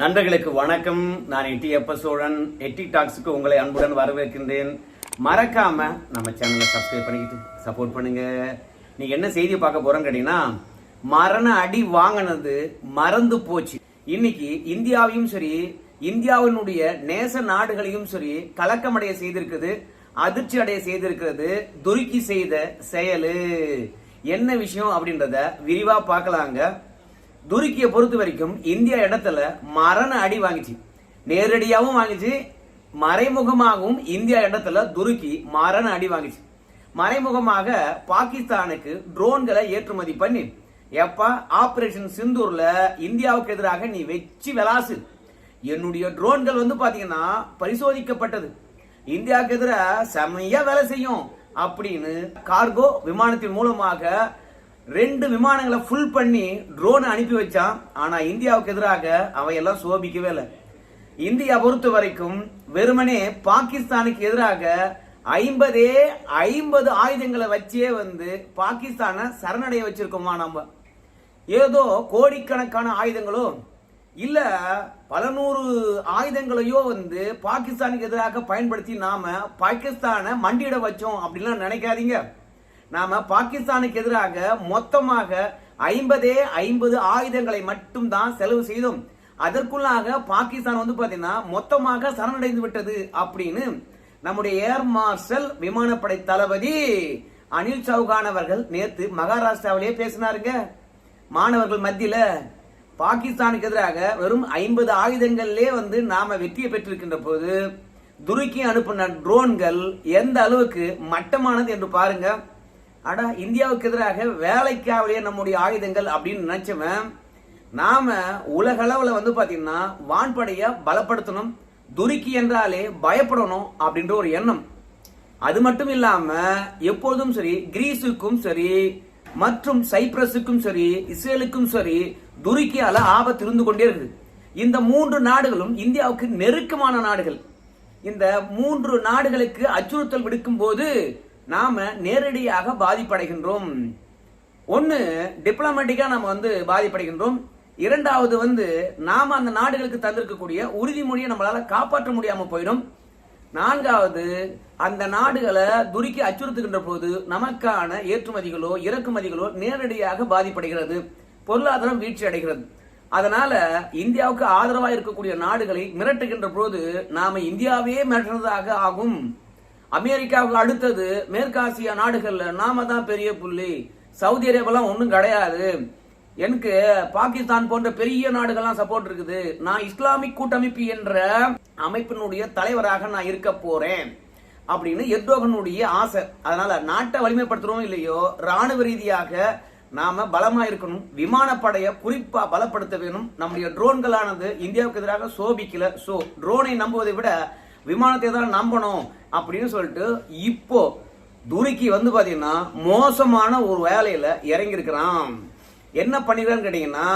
நண்பர்களுக்கு வணக்கம். நான் எட்டி எப்ப சோழன். எட்டி டாக்ஸுக்கு உங்களை அன்புடன் வரவேற்கின்றேன். மறக்காம நம்ம சேனலை சப்ஸ்கிரைப் பண்ணிக்கிட்டு சப்போர்ட் பண்ணுங்க. நீங்க என்ன செய்தி பார்க்க போறோம் கேட்டீங்கன்னா மரண அடி வாங்கினது மறந்து போச்சு. இன்னைக்கு இந்தியாவையும் சரி இந்தியாவினுடைய நேச நாடுகளையும் சரி கலக்கமடைய செய்திருக்குது அதிர்ச்சி அடைய செய்திருக்கிறது துருக்கி செய்த செயலு. என்ன விஷயம் அப்படின்றத விரிவா பார்க்கலாங்க. துருக்கியை பொறுத்த வரைக்கும் இந்தியா இடத்துல மரண அடி வாங்கிச்சு. நேரடியாகவும் வாங்கிச்சு. மறைமுகமாகவும் இந்தியா இடத்துல துருக்கி மரண அடி வாங்கிச்சு. மறைமுகமாக பாகிஸ்தானுக்கு ட்ரோன்களை ஏற்றுமதி பண்ணி எப்பா ஆபரேஷன் சிந்தூர்ல இந்தியாவுக்கு எதிராக நீ வச்சு விளாசு. என்னுடைய ட்ரோன்கள் வந்து பாத்தீங்கன்னா பரிசோதிக்கப்பட்டது. இந்தியாவுக்கு எதிராக செமையா வேலை செய்யும் அப்படின்னு கார்கோ விமானத்தின் மூலமாக ரெண்டு விமானங்களை ஃபுல் பண்ணி ட்ரோன் அனுப்பி வச்சான். ஆனா இந்தியாவுக்கு எதிராக அவையெல்லாம் சோபிக்கவே இல்லை. இந்தியா பொறுத்த வரைக்கும் வெறுமனே பாகிஸ்தானுக்கு எதிராக ஐம்பதே ஐம்பது ஆயுதங்களை வச்சே வந்து பாகிஸ்தானை சரணடைய வச்சிருக்கோமா நம்ம? ஏதோ கோடிக்கணக்கான ஆயுதங்களோ இல்ல பல நூறு ஆயுதங்களையோ வந்து பாகிஸ்தானுக்கு எதிராக பயன்படுத்தி நாம பாகிஸ்தானை மண்டியிட வச்சோம் அப்படின்லாம் நினைக்காதீங்க. நாம பாகிஸ்தானுக்கு எதிராக மொத்தமாக ஐம்பதே ஐம்பது ஆயுதங்களை மட்டும் தான் செலவு செய்தோம். அதற்குள்ளாக பாகிஸ்தான் வந்து பாத்தீங்கன்னா மொத்தமாக சரணடைந்து விட்டது அப்படின்னு நம்முடைய ஏர் மார்ஷல் விமானப்படை தளபதி அனில் சௌகான் அவர்கள் நேத்து மகாராஷ்டிராவிலேயே பேசினாருங்க. மாணவர்கள் மத்தியில பாகிஸ்தானுக்கு எதிராக வெறும் ஐம்பது ஆயுதங்கள்லே வந்து நாம வெற்றியை பெற்றிருக்கின்ற போது துருக்கி அனுப்பின ட்ரோன்கள் எந்த அளவுக்கு மட்டமானது என்று பாருங்க. அடா இந்தியாவுக்கு எதிராக வேலைக்காவலையே நம்முடைய ஆயுதங்கள் அப்படின்னு நினைச்சவன் நாம உலகளவில் வந்து பார்த்தீங்கன்னா வான்படையை பலப்படுத்தணும் துருக்கி என்றாலே பயப்படணும் அப்படின்ற ஒரு எண்ணம். அது மட்டும் இல்லாம எப்போதும் சரி கிரீஸுக்கும் சரி மற்றும் சைப்ரஸுக்கும் சரி இஸ்ரேலுக்கும் சரி துருக்கியால ஆபத்து இருந்து கொண்டே இருக்குது. இந்த மூன்று நாடுகளும் இந்தியாவுக்கு நெருக்கமான நாடுகள். இந்த மூன்று நாடுகளுக்கு அச்சுறுத்தல் விடுக்கும் போது நாம நேரடியாக பாதிப்படைகின்றோம். ஒன்னு டிப்ளமேட்டிக்கா நம்ம வந்து பாதிப்படைகின்றோம். இரண்டாவது வந்து நாம அந்த நாடுகளுக்கு தந்திருக்கக்கூடிய உறுதிமொழியை நம்மளால காப்பாற்ற முடியாம போயிடும். நான்காவது அந்த நாடுகளை துருக்கி அச்சுறுத்துகின்ற போது நமக்கான ஏற்றுமதிகளோ இறக்குமதிகளோ நேரடியாக பாதிப்படைகிறது. பொருளாதாரம் வீழ்ச்சி அடைகிறது. அதனால இந்தியாவுக்கு ஆதரவாக இருக்கக்கூடிய நாடுகளை மிரட்டுகின்ற போது நாம இந்தியாவே மிரட்டுறதாக ஆகும். அமெரிக்காவுக்கு அடுத்தது மேற்காசிய நாடுகள்ல நாம தான் பெரிய புள்ளி. சவுதி அரேபியாலாம் ஒன்றும் கிடையாது. எனக்கு பாகிஸ்தான் போன்ற பெரிய நாடுகள்லாம் சப்போர்ட் இருக்குது. நான் இஸ்லாமிக் கூட்டமைப்பு என்ற அமைப்பினுடைய தலைவராக நான் இருக்க போறேன் அப்படின்னு எர்டோகனுடைய ஆசை. அதனால நாட்டை வலிமைப்படுத்துறோம் இல்லையோ ராணுவ ரீதியாக நாம பலமா இருக்கணும். விமானப்படைய குறிப்பா பலப்படுத்த வேணும். நம்முடைய ட்ரோன்களானது இந்தியாவுக்கு எதிராக சோபிக்கல. சோ ட்ரோனை நம்புவதை விட விமானத்தை தான் நம்பணும் அப்படின்னு சொல்லிட்டு இப்போ துருக்கி வந்து பார்த்தீங்கன்னா மோசமான ஒரு வேலையில் இறங்கியிருக்கிறான். என்ன பண்ணிருக்கான்னு கேட்டிங்கன்னா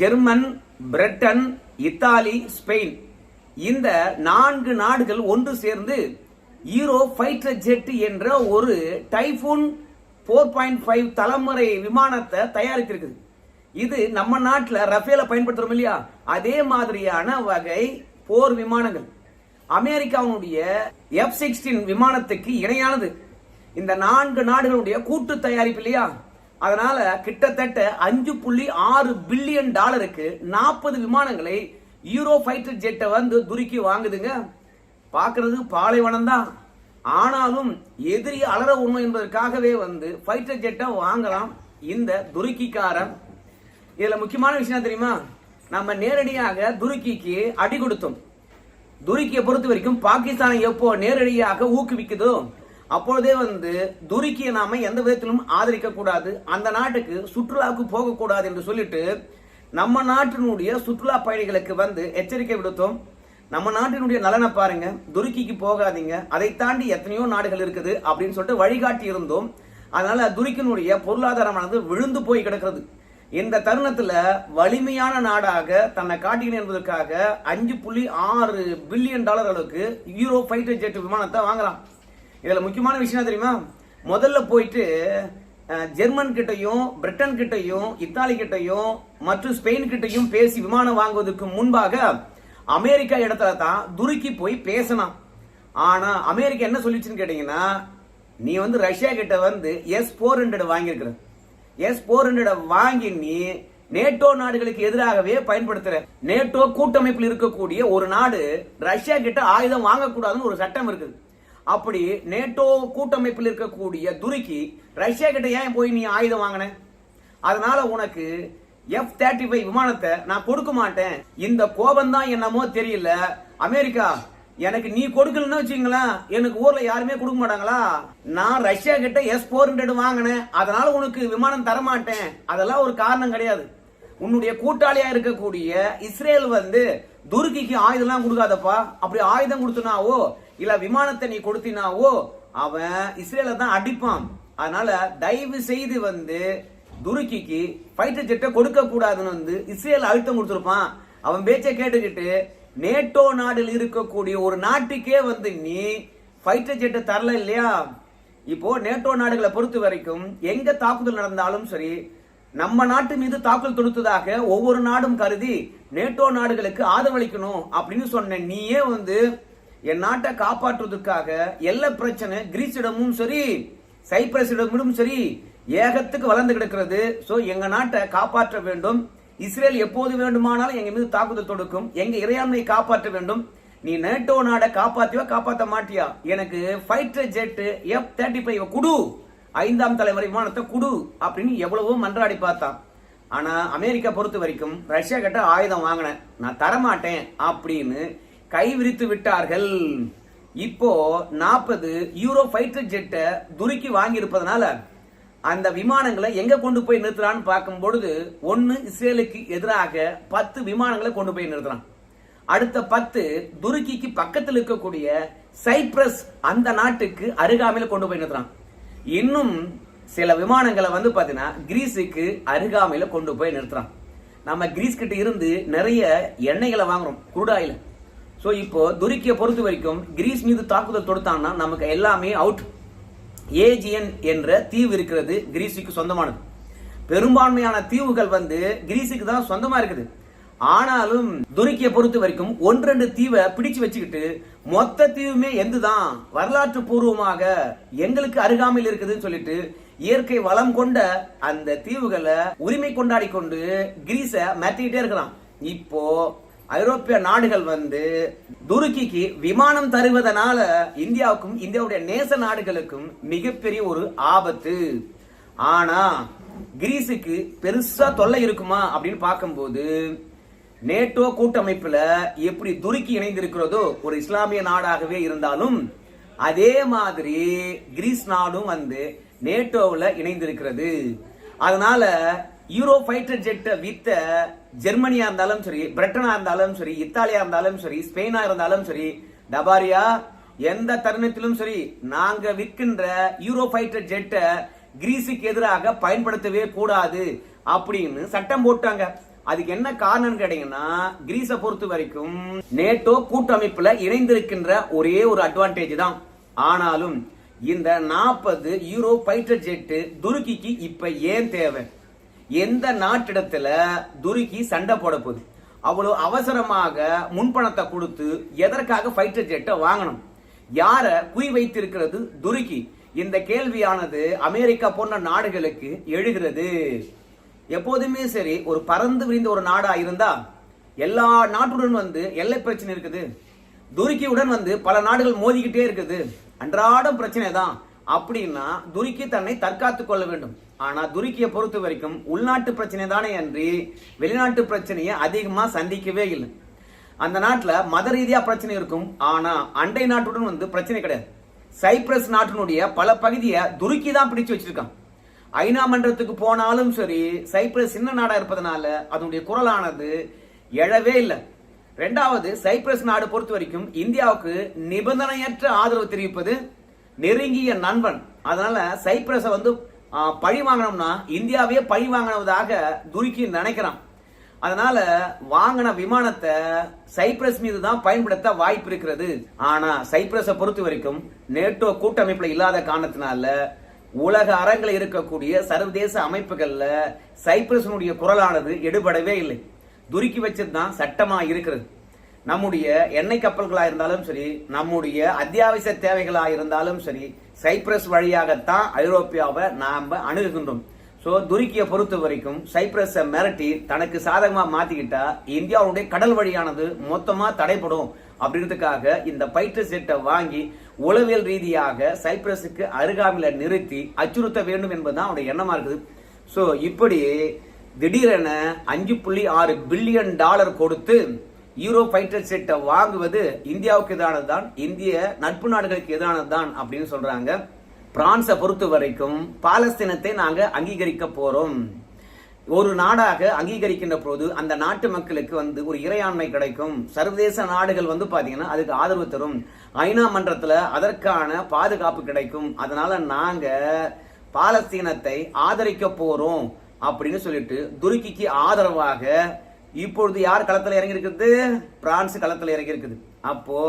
ஜெர்மன் பிரிட்டன் இத்தாலி ஸ்பெயின் இந்த நான்கு நாடுகள் ஒன்று சேர்ந்து ஈரோ ஃபைட்டர் ஜெட் என்ற ஒரு டைஃபூன் ஃபோர் பாயிண்ட் ஃபைவ் தலைமுறை விமானத்தை தயாரித்திருக்குது. இது நம்ம நாட்டில் ரஃபேல பயன்படுத்துகிறோம் இல்லையா? அதே மாதிரியான வகை போர் விமானங்கள். அமெரிக்காவுடைய எஃப் சிக்ஸ்டீன் விமானத்துக்கு இணையானது. இந்த நான்கு நாடுகளுடைய கூட்டு தயாரிப்பு இல்லையா? அதனால கிட்டத்தட்ட அஞ்சு புள்ளி ஆறு பில்லியன் டாலருக்கு நாற்பது விமானங்களை யூரோ ஃபைட்டர் ஜெட்டை வந்து துருக்கி வாங்குதுங்க. பார்க்கிறது பாலைவனம் தான். ஆனாலும் எதிரி அலற உண்மை என்பதற்காகவே வந்து ஃபைட்டர் ஜெட்டை வாங்கலாம் இந்த துருக்கிக்காரன். இதுல முக்கியமான விஷயம் தெரியுமா? நம்ம நேரடியாக துருக்கிக்கு அடி கொடுத்தோம். துருக்கியை பொறுத்த வரைக்கும் பாகிஸ்தானை எப்போ நேரடியாக ஊக்குவிக்குதோ அப்பொழுதே வந்து துருக்கியை நாம எந்த விதத்திலும் ஆதரிக்க கூடாது. அந்த நாட்டுக்கு சுற்றுலாவுக்கு போகக்கூடாது என்று சொல்லிட்டு நம்ம நாட்டினுடைய சுற்றுலா பயணிகளுக்கு வந்து எச்சரிக்கை விடுத்தோம். நம்ம நாட்டினுடைய நலனை பாருங்க துருக்கிக்கு போகாதீங்க அதை தாண்டி எத்தனையோ நாடுகள் இருக்குது அப்படின்னு சொல்லிட்டு வழிகாட்டி இருந்தோம் அதனால துருக்கினுடைய பொருளாதாரமானது விழுந்து போய் கிடக்கிறது. இந்த தருணத்துல வலிமையான நாடாக தன்னை காட்டினேன் என்பதற்காக அஞ்சு புள்ளி ஆறு பில்லியன் டாலர் அளவுக்கு யூரோ ஃபைட்டர் ஜெட் விமானத்தை வாங்கலாம். இதுல முக்கியமான விஷயம் தெரியுமா? முதல்ல போயிட்டு ஜெர்மன் கிட்டையும் பிரிட்டன் கிட்டையும் இத்தாலி கிட்டையும் மற்றும் ஸ்பெயின் கிட்டையும் பேசி விமானம் வாங்குவதற்கு முன்பாக அமெரிக்கா இடத்துல தான் துருக்கி போய் பேசலாம் ஆனா அமெரிக்கா என்ன சொல்லிச்சுன்னு கேட்டீங்கன்னா நீ வந்து ரஷ்யா கிட்ட வந்து எஸ் போர் ஹண்ட்ரட் வாங்கியிருக்கிற. எஸ் போர் ஹண்ட்ரட் வாங்கி நீ நேட்டோ நாடுகளுக்கு எதிராகவே பயன்படுத்துற. நேட்டோ கூட்டமைப்பில் இருக்கக்கூடிய ஒரு நாடு ரஷ்யா கிட்ட ஆயுதம் வாங்கக்கூடாதுன்னு ஒரு சட்டம் இருக்குது. அப்படி நேட்டோ கூட்டமைப்பில் இருக்கக்கூடிய துருக்கி ரஷ்யா கிட்ட ஏன் போய் நீ ஆயுதம் வாங்கின? அதனால உனக்கு எஃப் தேர்ட்டி ஃபைவ் விமானத்தை நான் கொடுக்க மாட்டேன். இந்த கோபம் தான் என்னமோ தெரியல. அமெரிக்கா எனக்கு நீ கொடுக்கலன்னு வச்சுங்களேன் எனக்கு ஊர்ல யாருமே கொடுக்க மாட்டாங்களா? நான் ரஷ்யா கிட்ட எஸ் போர் ஹண்ட்ரட் வாங்கினேன். அதனால உனக்கு விமானம் தர மாட்டேன் அதெல்லாம் ஒரு காரணம் கிடையாது. உன்னுடைய கூட்டாளியா இருக்கக்கூடிய இஸ்ரேல் வந்து துருக்கிக்கு ஆயுதம்லாம் கொடுக்காதப்பா. அப்படி ஆயுதம் கொடுத்தனாவோ இல்ல விமானத்தை நீ கொடுத்தினாவோ அவன் இஸ்ரேலை தான் அடிப்பான். அதனால தயவு செய்து வந்து துருக்கிக்கு ஃபைட்டர் ஜெட்டை கொடுக்க கூடாதுன்னு வந்து இஸ்ரேல் அழுத்தம் கொடுத்துருப்பான். அவன் பேச்சை கேட்டுக்கிட்டு நேட்டோ நாடில் இருக்கக்கூடிய ஒரு நாட்டுக்கே வந்து நீ ஃபைட்டர் ஜெட்டை தரல இல்லையா? இப்போ நேட்டோ நாடுகளை பொறுத்த வரைக்கும் எங்க தாக்குதல் நடந்தாலும் சரி நம்ம நாட்டு மீது தாக்குதல் தொடுத்ததாக ஒவ்வொரு நாடும் கருதி நேட்டோ நாடுகளுக்கு ஆதரவளிக்கணும் அப்படின்னு சொன்ன நீயே வந்து என் நாட்டை காப்பாற்றுவதற்காக எல்லா பிரச்சனை கிரீஸிடமும் சரி சைப்ரஸிடமும் சரி ஏகத்துக்கு வளர்ந்து கிடக்கிறது. ஸோ எங்கள் நாட்டை காப்பாற்ற வேண்டும். இஸ்ரேல் எப்போது வேண்டுமானாலும் எங்க மீது தாக்குதல் தொடுக்கும். எங்க இறையாண்மையை காப்பாற்ற வேண்டும். நீ நேட்டோ நாடை காப்பாத்தியோ காப்பாத்த மாட்டியா? எனக்கு fighter jet F thirty five குடு. ஐந்தாம் தலைமுறை விமானத்தை குடு அப்படின்னு எவ்வளவோ மன்றாடி பார்த்தான். ஆனா அமெரிக்கா பொறுத்த வரைக்கும் ரஷ்யா கிட்ட ஆயுதம் வாங்கினேன். நான் தரமாட்டேன் அப்படின்னு கை விரித்து விட்டார்கள். இப்போ நாற்பது யூரோ ஃபைட்டர் ஜெட்டை துருக்கி வாங்கி இருப்பதனால அந்த விமானங்களை எங்க கொண்டு போய் நிறுத்துறான்னு பார்க்கும் பொழுது ஒன்னு இஸ்ரேலுக்கு எதிராக பத்து விமானங்களை கொண்டு போய் நிறுத்துறான். அடுத்த பத்து துருக்கிக்கு பக்கத்தில் இருக்கக்கூடிய சைப்ரஸ் அந்த நாட்டுக்கு அருகாமையில் கொண்டு போய் நிறுத்துறான். இன்னும் சில விமானங்களை வந்து பார்த்தீங்கன்னா கிரீஸுக்கு அருகாமையில் கொண்டு போய் நிறுத்துறான். நம்ம கிரீஸ் கிட்ட இருந்து நிறைய எண்ணெய்களை வாங்குறோம் குருடாயில் ஸோ இப்போ துருக்கியை பொறுத்த வரைக்கும் கிரீஸ் மீது தாக்குதல் தொடுத்தான்னா நமக்கு எல்லாமே அவுட் ஏஜியன் என்ற தீவு இருக்கிறது கிரீஸுக்கு சொந்தமானது. பெரும்பான்மையான தீவுகள் வந்து கிரீஸுக்கு தான் சொந்தமா இருக்குது. ஆனாலும் துருக்கியை பொறுத்த வரைக்கும் ஒன்று ரெண்டு தீவை பிடிச்சு வச்சுக்கிட்டு மொத்த தீவுமே எந்துதான் வரலாற்று பூர்வமாக எங்களுக்கு அருகாமையில் இருக்குதுன்னு சொல்லிட்டு இயற்கை வளம் கொண்ட அந்த தீவுகளை உரிமை கொண்டாடி கொண்டு கிரீஸை மாத்திக்கிட்டே இருக்கிறான் இப்போ ஐரோப்பிய நாடுகள் வந்து துருக்கிக்கு விமானம் தருவதனால இந்தியாவுக்கும் இந்தியாவுடைய நேச நாடுகளுக்கும் மிகப்பெரிய ஒரு ஆபத்து. ஆனா கிரீஸுக்கு பெருசா தொல்லை இருக்குமா அப்படின்னு பார்க்கும்போது நேட்டோ கூட்டமைப்புல எப்படி துருக்கி இணைந்திருக்கிறதோ ஒரு இஸ்லாமிய நாடாகவே இருந்தாலும் அதே மாதிரி கிரீஸ் நாடும் வந்து நேட்டோவில் இணைந்திருக்கிறது. அதனால யூரோ ஃபைட்டர் ஜெட்டை வித்த ஜெர்மனியா இருந்தாலும் சரி பிரிட்டனா இருந்தாலும் சரி இத்தாலியா இருந்தாலும் சரி ஸ்பெயினா இருந்தாலும் சரி டபாரியா எந்த தருணத்திலும் சரி நாங்க விற்கின்ற யூரோ ஃபைட்டர் ஜெட்டை கிரீஸுக்கு எதிராக பயன்படுத்தவே கூடாது அப்படின்னு சட்டம் போட்டாங்க. அதுக்கு என்ன காரணம் கேட்டீங்கன்னா கிரீஸை பொறுத்த வரைக்கும் நேட்டோ கூட்டமைப்புல இணைந்திருக்கின்ற ஒரே ஒரு அட்வான்டேஜ் தான். ஆனாலும் இந்த நாற்பது யூரோ ஃபைட்டர் ஜெட்டு துருக்கிக்கு இப்ப ஏன் தேவை? எந்த நாட்டிடத்துல துருக்கி சண்டை போட போகுது? அவ்வளோ அவசரமாக முன்பணத்தை கொடுத்து எதற்காக ஃபைட்டர் ஜெட்டை வாங்கணும்? யாரை குய் வைத்திருக்கிறது துருக்கி? இந்த கேள்வியானது அமெரிக்கா போன்ற நாடுகளுக்கு எழுகிறது. எப்போதுமே சரி ஒரு பறந்து விரிந்த ஒரு நாடா இருந்தா எல்லா நாட்டுடன் வந்து எல்லை பிரச்சனை இருக்குது. துருக்கியுடன் வந்து பல நாடுகள் மோதிக்கிட்டே இருக்குது. அன்றாடம் பிரச்சனை தான் அப்படின்னா துருக்கி தன்னை தற்காத்து கொள்ள வேண்டும். ஆனா துருக்கியை பொறுத்த வரைக்கும் உள்நாட்டு பிரச்சனை தானே அன்றி வெளிநாட்டு பிரச்சனையை அதிகமா சந்திக்கவே இல்லை. அந்த நாட்டில் மத ரீதியா பிரச்சனை இருக்கும். ஆனா அண்டை நாட்டுடன் வந்து பிரச்சனை கிடையாது. சைப்ரஸ் நாட்டினுடைய பல பகுதியை துருக்கி தான் பிடிச்சு வச்சிருக்கான். ஐநா மன்றத்துக்கு போனாலும் சரி சைப்ரஸ் சின்ன நாடா இருப்பதனால அதனுடைய குரலானது எழவே இல்லை. ரெண்டாவது சைப்ரஸ் நாடு பொறுத்த வரைக்கும் இந்தியாவுக்கு நிபந்தனையற்ற ஆதரவு தெரிவிப்பது நெருங்கிய நண்பன். அதனால சைப்ரஸை வந்து பழி வாங்கணும்னா இந்தியாவே பழி வாங்கினதாக துருக்கி நினைக்கிறான். அதனால வாங்கின விமானத்தை சைப்ரஸ் மீது தான் பயன்படுத்த வாய்ப்பு இருக்கிறது. ஆனா சைப்ரஸை பொறுத்த வரைக்கும் நேட்டோ கூட்டமைப்புல இல்லாத காரணத்தினால உலக அரங்கில் இருக்கக்கூடிய சர்வதேச அமைப்புகள்ல சைப்ரஸினுடைய குரலானது எடுபடவே இல்லை. துருக்கி வச்சது தான் சட்டமா இருக்கிறது. நம்முடைய எண்ணெய் கப்பல்களாக இருந்தாலும் சரி நம்முடைய அத்தியாவசிய தேவைகளாக இருந்தாலும் சரி சைப்ரஸ் வழியாகத்தான் ஐரோப்பியாவை நாம் அணுகுகின்றோம். ஸோ துருக்கியை பொறுத்த வரைக்கும் சைப்ரஸை மிரட்டி தனக்கு சாதகமாக மாற்றிக்கிட்டா இந்தியாவுடைய கடல் வழியானது மொத்தமாக தடைப்படும் அப்படின்றதுக்காக இந்த பயிற்று செட்டை வாங்கி உளவியல் ரீதியாக சைப்ரஸுக்கு அருகாமையில் நிறுத்தி அச்சுறுத்த வேண்டும் என்பதுதான் அவருடைய எண்ணமாக இருக்குது. ஸோ இப்படி திடீரென அஞ்சு புள்ளி ஆறு பில்லியன் டாலர் கொடுத்து யூரோ ஃபைட்டர் செட்டை வாங்குவது இந்தியாவுக்கு எதிரானது தான் இந்திய நட்பு நாடுகளுக்கு எதிரானது தான் அப்படின்னு சொல்றாங்க. பிரான்ஸை பொறுத்த வரைக்கும் பாலஸ்தீனத்தை நாங்கள் அங்கீகரிக்க போறோம். ஒரு நாடாக அங்கீகரிக்கின்ற போது அந்த நாட்டு மக்களுக்கு வந்து ஒரு இறையாண்மை கிடைக்கும். சர்வதேச நாடுகள் வந்து பார்த்தீங்கன்னா அதுக்கு ஆதரவு தரும். ஐநா மன்றத்தில் அதற்கான பாதுகாப்பு கிடைக்கும். அதனால நாங்கள் பாலஸ்தீனத்தை ஆதரிக்க போறோம் அப்படின்னு சொல்லிட்டு துருக்கிக்கு ஆதரவாக இப்பொழுது யார் களத்தில் இறங்கியிருக்கிறது? பிரான்ஸ் களத்தில் இறங்கியிருக்குது. அப்போ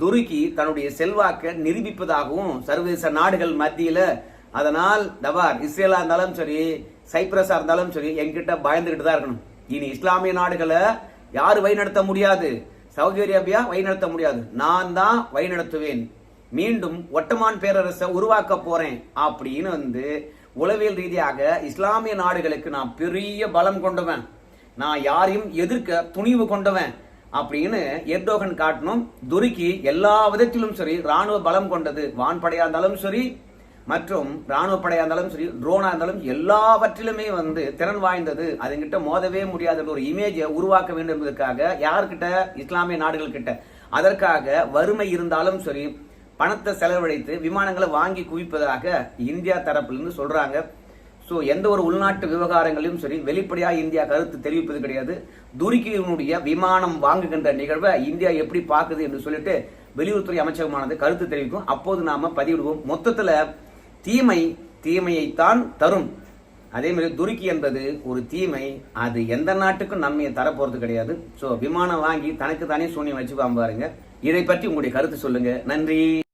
துருக்கி தன்னுடைய செல்வாக்கை நிரூபிப்பதாகவும் சர்வதேச நாடுகள் மத்தியில அதனால் தபார் இஸ்ரேலா இருந்தாலும் சரி சைப்ரஸா இருந்தாலும் சரி எங்கிட்ட பயந்துகிட்டு தான் இருக்கணும். இனி இஸ்லாமிய நாடுகளை யாரு வழிநடத்த முடியாது? சவுதி அரேபியா வழிநடத்த முடியாது. நான் தான் வழிநடத்துவேன். மீண்டும் ஒட்டமான் பேரரசை உருவாக்க போறேன் அப்படின்னு வந்து உளவியல் ரீதியாக இஸ்லாமிய நாடுகளுக்கு நான் பெரிய பலம் கொண்டவன். நான் யாரையும் எதிர்க்க துணிவு கொண்டவன் அப்படின்னு எர்டோகன் காட்டணும் துருக்கி எல்லா விதத்திலும் சரி ராணுவ பலம் கொண்டது வான்படையா இருந்தாலும் சரி மற்றும் ராணுவ படையா இருந்தாலும் சரி ட்ரோனா இருந்தாலும் எல்லாவற்றிலுமே வந்து திறன் வாய்ந்தது. அதுங்கிட்ட மோதவே முடியாத ஒரு இமேஜை உருவாக்க வேண்டும் என்பதற்காக யார்கிட்ட? இஸ்லாமிய நாடுகள் கிட்ட அதற்காக வறுமை இருந்தாலும் சரி பணத்தை செலவழித்து விமானங்களை வாங்கி குவிப்பதாக இந்தியா தரப்பிலிருந்து சொல்றாங்க. ஸோ எந்த ஒரு உள்நாட்டு விவகாரங்களிலும் சரி வெளிப்படையாக இந்தியா கருத்து தெரிவிப்பது கிடையாது. துருக்கியினுடைய விமானம் வாங்குகின்ற நிகழ்வை இந்தியா எப்படி பார்க்குது என்று சொல்லிட்டு வெளியுறவுத்துறை அமைச்சகமானது கருத்து தெரிவிக்கும். அப்போது நாம பதிவிடுவோம். மொத்தத்தில் தீமை தீமையைத்தான் தரும். அதே மாதிரி துருக்கி என்பது ஒரு தீமை. அது எந்த நாட்டுக்கும் நன்மையை தரப்போறது கிடையாது. ஸோ விமானம் வாங்கி தனக்கு தானே சூன்யம் வச்சுக்காம பாருங்க. இதை பற்றி உங்களுடைய கருத்து சொல்லுங்க. நன்றி.